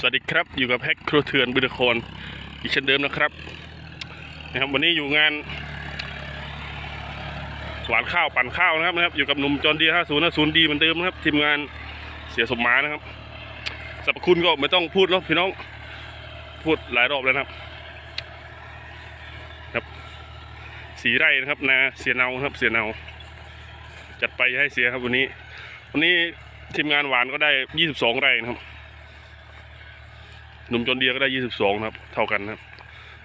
สวัสดีครับอยู่กับแพ็คครัวเถื่อนบุรีคอนอีกเช่นเดิมนะครับนะครับวันนี้อยู่งาน หวานข้าวปั่นข้าวนะครับนะครับ อยู่กับหนุ่มจอนดีห้าศูนย์ศูนย์ดีเหมือนเดิมนะครับทีมงานเสียสมหมานะครับสรรพคุณก็ไม่ต้องพูดแล้วพี่น้องพูดหลายรอบแล้วนะครับครับ สีไร่นะครับนาเสียเนาครับเสียเนา จัดไปให้เสียครับวันนี้ วันนี้ทีมงานหวานก็ได้ยี่สิบสองไร่นะครับหนุ่มจนเดียก็ได้22นะครับ เท่ากันนะครับ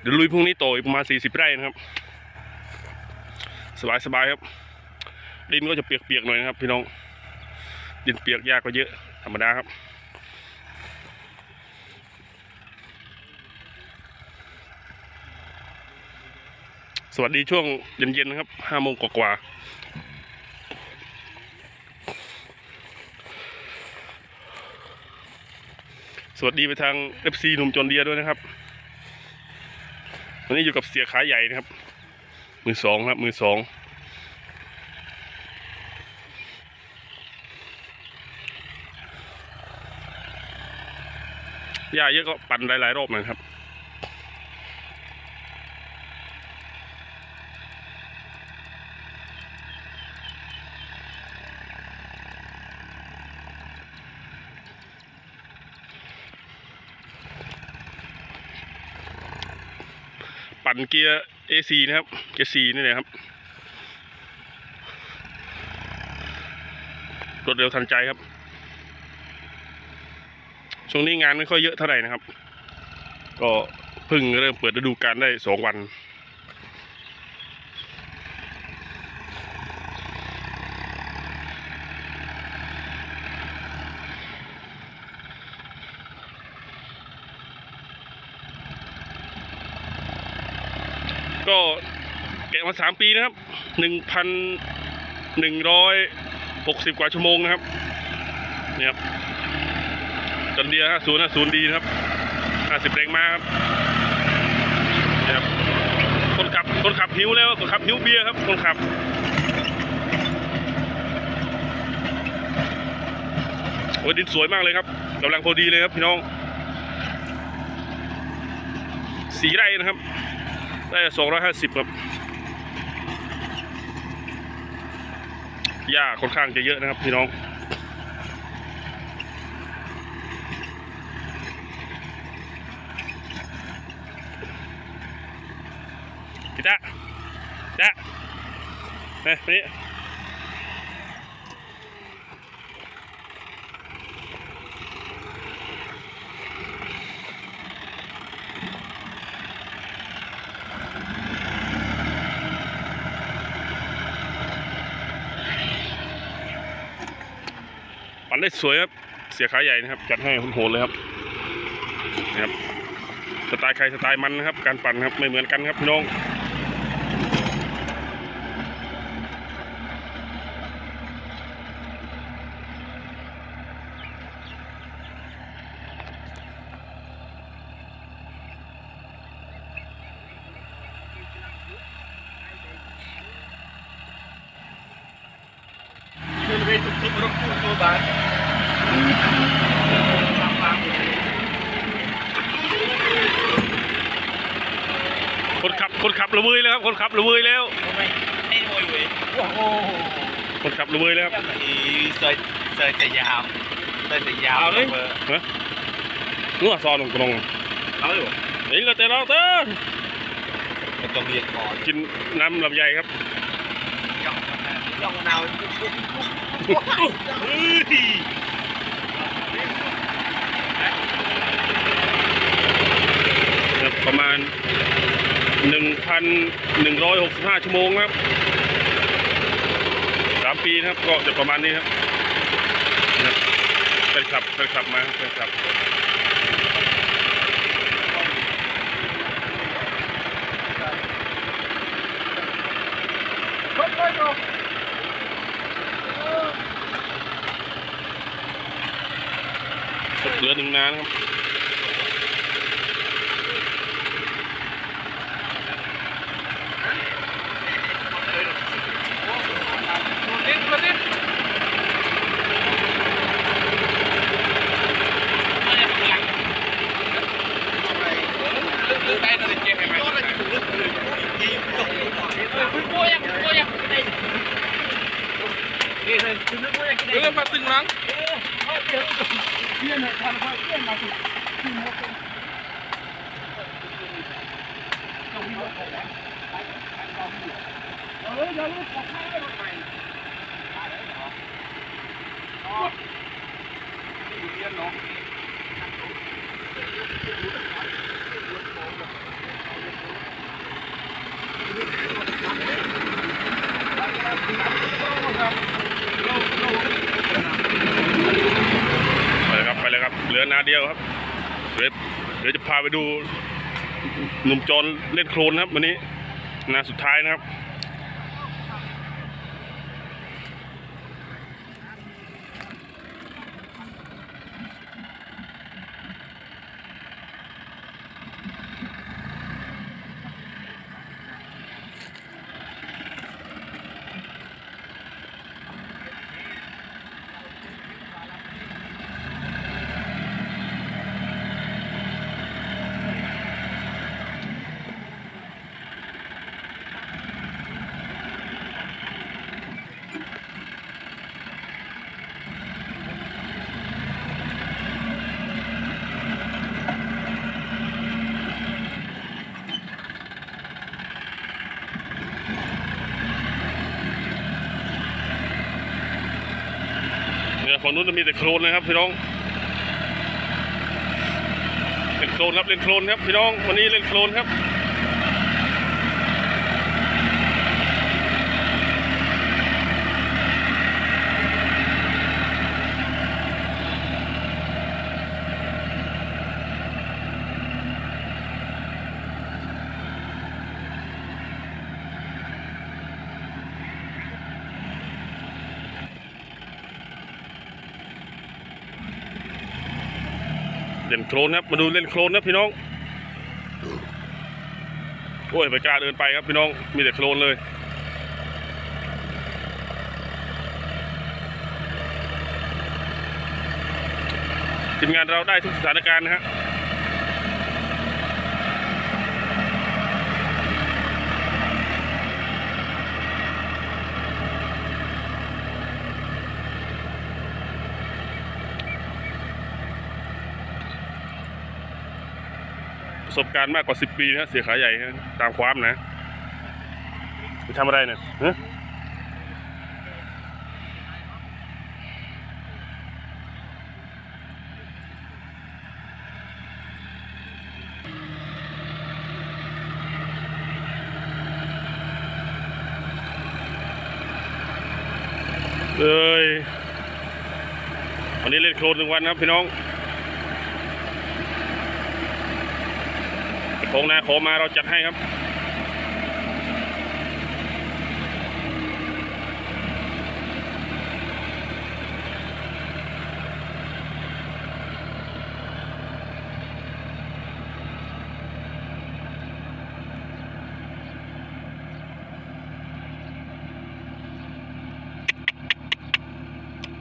เดี๋ยวลุยพรุ่งนี้โตอีกประมาณ40ไร่นะครับ สบายสบายครับ ดินก็จะเปียกๆหน่อยนะครับ พี่น้อง ดินเปียกยากก็เยอะ ธรรมดาครับสวัสดีช่วงเย็นๆนะครับ5โมงกว่าสวัสดีไปทาง FC หนุ่มจนเดียด้วยนะครับ วันนี้อยู่กับเสียขาใหญ่นะครับ มือสองครับ มือสองหญ้าเยอะก็ปั่นหลายๆรอบหนะครับปั่นเกียร์ AC นะครับเกียร์ C นี่แหละครับรวดเร็วทันใจครับ ช่วงนี้งานไม่ค่อยเยอะเท่าไหร่นะครับ ก็เพิ่งเริ่มเปิดฤดูกาลได้สองวัน ก็แกะ มาสามปีนะครับหนึ่งพันหนึ่งร้อยหกสิบกว่าชั่วโมงนะครับเนี่ยครับจันเดียห้าศูนย์ห้าศูนย์ดีนะครับห้าสิบแรงมาครับเนี่ยครับคนขับคนขับหิวแล้วคนขับหิวเบียร์ครับคนขับโอ้ยดินสวยมากเลยครับกำลังพอดีเลยครับพี่น้อง สีไร่นะครับ ได้สองร้อยห้าสิบครับ หญ้าค่อนข้างจะเยอะนะครับพี่น้อง พี่ตาตาเฮ้ยนี่ันได้สวยครับ เสียขาใหญ่นะครับ จัดให้โหดเลยครับนะครับ สไตล์ใครสไตล์มันนะครับ การปั่นครับไม่เหมือนกันครับพี่น้อง Wil weten of het er ook goed wil bij? คนขับคนขับระเวยแล้วครับคนขับระเวยแล้ว Hey, mooi weer. Wow. คนขับระเวยแล้วครับ Sợi sợi chạy dạo. Sợi chạy dạo Vào đi. mà. ฮะนัวซอนตรงตรง Nói rồi. ๆนี่ก็แต่เราเต้น Mình còn liệt cỏ. กินน้ำลำไยครับ Dòng dòng nào. Ui. ครับ ประมาณหนึ่งพันหนึ่งร้อยหกสิบห้าชั่วโมงครับสามปีนะครับ ก็จะประมาณนี้ครับนะครับแฟนคลับมาแฟนคลับเหลือหนึ่งนานครับ Đưa mà từng lắng. ไปเลยครับไปเลือนาเดียวครับ เดี๋ยวเดี๋ยวจะพาไปดูหนุ่มจรเล่นโคลนครับ วันนี้นาสุดท้ายนะครับ ฝั่งนู้นจะมีแต่โคลนนะครับพี่น้องเล่นโคลนครับเล่นโคลนครับพี่น้องวันนี้เล่นโคลนครับ เล่นโคลนครับมาดูเล่นโคลนครับพี่น้องโอ้ยไปกล้าเดินไปครับพี่น้องมีแต่โคลนเลยทีมงานเราได้ทุกสถานการณ์นะฮะ สบการณ์มากกว่า10ปีนะเสียขาใหญ่ฮะตามความนะไปทำอะไรเนี่ยฮะเอ้ยวันนี้เล่นโคลนหนึ่งวันนะครับพี่น้อง โค้ งนาขอมาเราจัดให้ครับ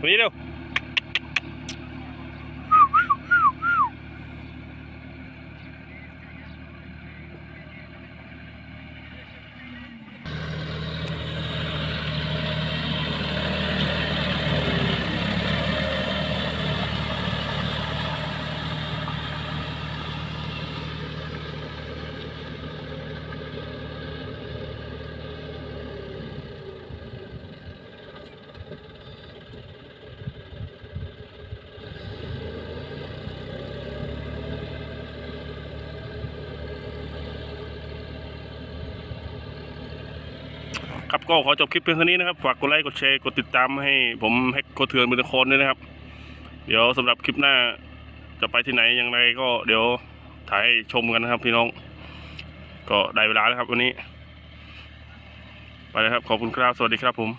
วันนี้เร็ว ครับก็ขอจบคลิปเพียงเท่านี้นะครับ ฝากกดไลค์กดแชร์กดติดตามให้ผมแฮกโคเทือนมือตะโคนด้วยนะครับ เดี๋ยวสำหรับคลิปหน้าจะไปที่ไหนอย่างไรก็เดี๋ยวถ่ายให้ชมกันนะครับพี่น้อง ก็ได้เวลาแล้วครับวันนี้ ไปเลยครับขอบคุณครับสวัสดีครับผม